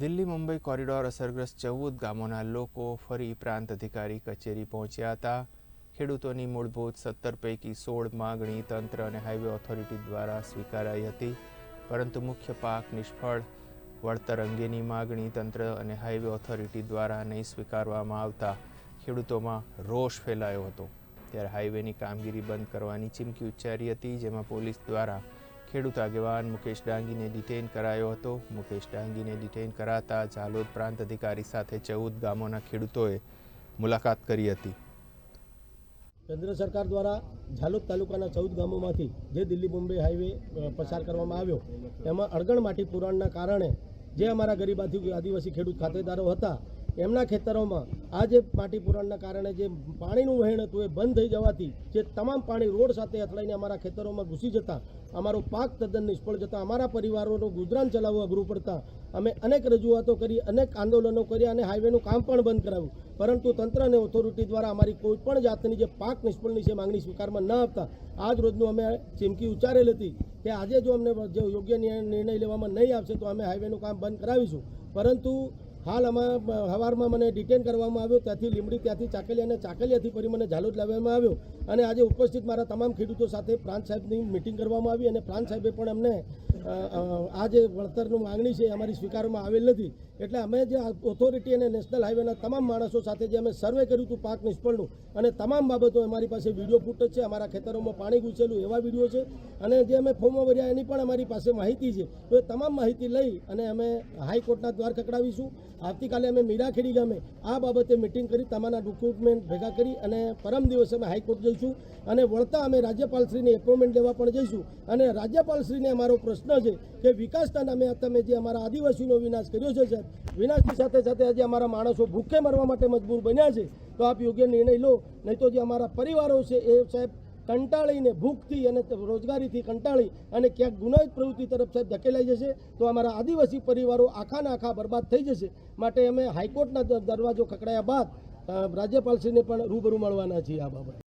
Delhi Mumbai corridor અસરગ્રસ્ત ચૌદ ગામોના લોકો ફરી પ્રાંત અધિકારી કચેરી પહોંચ્યા હતા. ખેડૂતોની મૂળભૂત સત્તર પૈકી સોળ માગણી તંત્ર અને હાઈવે ઓથોરિટી દ્વારા સ્વીકારાઈ હતી, પરંતુ મુખ્ય પાક નિષ્ફળ. વળતર અંગેની માગણી તંત્ર અને હાઈવે ઓથોરિટી દ્વારા નહીં સ્વીકારવામાં આવતા ખેડૂતોમાં રોષ ફેલાયો હતો. ત્યારે હાઈવેની કામગીરી બંધ કરવાની ચીમકી ઉચ્ચારી હતી, જેમાં પોલીસ દ્વારા ખેડૂત આગેવાન મુકેશ ડાંગીને ડિટેઇન કરાયો હતો. મુકેશ ડાંગીને ડિટેઇન કરાતા ઝાલોદ પ્રાંત અધિકારી સાથે ચૌદ ગામોના ખેડૂતોએ મુલાકાત કરી હતી. કેન્દ્ર સરકાર દ્વારા ઝાલોદ તાલુકાના ચૌદ ગામોમાંથી જે દિલ્હી બોમ્બે હાઈવે પસાર કરવામાં આવ્યો, એમાં અડગણ માટી પુરાણના કારણે જે અમારા ગરીબ આદિવાસી ખેડૂત ખાતેદારો હતા એમના ખેતરોમાં આ જે માટી કારણે જે પાણીનું વહેણ હતું એ બંધ થઈ જવાથી જે તમામ પાણી રોડ સાથે અથડાઈને અમારા ખેતરોમાં ઘૂસી જતા, અમારો પાક તદ્દન નિષ્ફળ જતા, અમારા પરિવારોનું ગુજરાન ચલાવવું અઘરું પડતા, અમે અનેક રજૂઆતો કરી, અનેક આંદોલનો કર્યા અને હાઈવેનું કામ પણ બંધ કરાવ્યું. પરંતુ તંત્ર અને ઓથોરિટી દ્વારા અમારી કોઈ પણ જાતની જે પાક નિષ્ફળની છે માંગણી સ્વીકારમાં ન આપતા આજ રોજનું અમે ચીમકી ઉચ્ચારેલ હતી કે આજે જો અમને જો યોગ્ય નિર્ણય લેવામાં નહીં આવશે તો અમે હાઈવેનું કામ બંધ કરાવીશું. પરંતુ હાલ અમારે સવારમાં મને ડિટેન કરવામાં આવ્યો. ત્યાંથી લીમડી ત્યાંથી ચાકલિયા અને ચાકલિયાથી ફરી મને ઝાલોદ લાવવામાં આવ્યો. અને આજે ઉપસ્થિત મારા તમામ ખેડૂતો સાથે પ્રાંત સાહેબની મિટિંગ કરવામાં આવી અને પ્રાંત સાહેબે પણ અમને આ જે વળતરનું માંગણી છે અમારી સ્વીકારવામાં આવેલ નથી. એટલે અમે જે ઓથોરિટી અને નેશનલ હાઈવેના તમામ માણસો સાથે જે અમે સર્વે કર્યું હતું પાક નિષ્ફળનું, અને તમામ બાબતો અમારી પાસે વીડિયો ફૂટેજ છે, અમારા ખેતરોમાં પાણી ઘૂસેલું, એવા વીડિયો છે. અને જે અમે ફોર્મો ભર્યા એની પણ અમારી પાસે માહિતી છે. તો એ તમામ માહિતી લઈ અને અમે હાઈકોર્ટના દ્વાર ખકડાવીશું આવતીકાલે અમે મીરાખેડી ગામે આ બાબતે મિટિંગ કરી, તમારા ડોક્યુમેન્ટ ભેગા કરી અને પરમ દિવસે અમે હાઈકોર્ટ જઈશું અને વળતા અમે રાજ્યપાલશ્રીને એપોઇન્ટમેન્ટ લેવા પણ જઈશું. અને રાજ્યપાલશ્રીને અમારો પ્રશ્ન છે કે વિકાસના નામે તમે જે અમારા આદિવાસીનો વિનાશ કર્યો છે સાહેબ, વિનાશની સાથે સાથે આજે અમારા માણસો ભૂખે મરવા માટે મજબૂર બન્યા છે. તો આપ યોગ્ય નિર્ણય લો, નહીં તો જે અમારા પરિવારો છે એ સાહેબ કંટાળીને ભૂખથી અને રોજગારીથી કંટાળી અને ક્યાંક ગુનાહિત પ્રવૃત્તિ તરફ સાહેબ ધકેલાઈ જશે, તો અમારા આદિવાસી પરિવારો આખાના આખા બરબાદ થઈ જશે. માટે અમે હાઈકોર્ટના દરવાજો ખકડાયા બાદ રાજ્યપાલશ્રીને પણ રૂબરૂ મળવાના છીએ આ બાબતે.